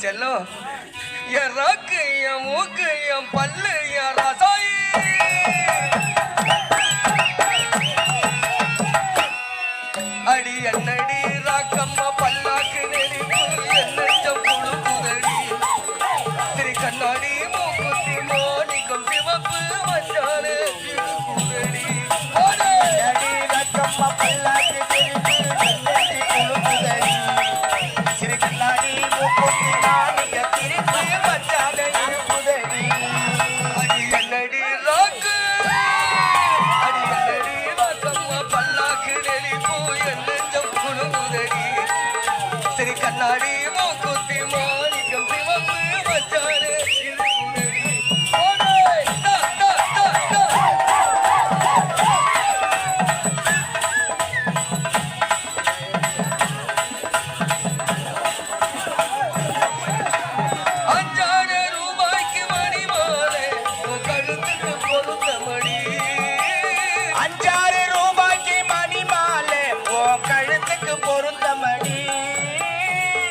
Cello என் ராக்கு என் மூக்கு என் பல்லு என் ரசாயி அடி என்னடி ராக்கம்மா பல்லாக்கு நெறி என்னச்சம் புழுகுதடி திரு கண்ணாடி மூக்குத்தி சிவப்பு அடி பல்லாக்கு கண்ணாடி திரு கண்ணாடி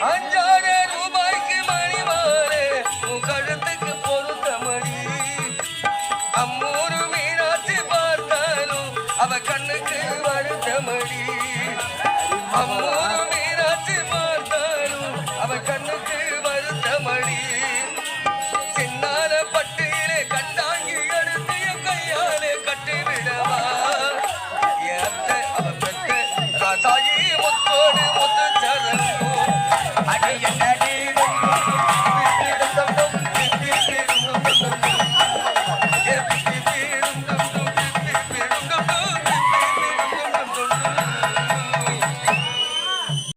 அஞ்சாறு ரூபாய்க்கு மணிவாறு உன் கழுத்துக்கு பொருத்தமடி அம்மூரு மீனாட்சி பார்த்தாலும் அவ கண்ணுக்கு வருத்தமடி அம்மூர்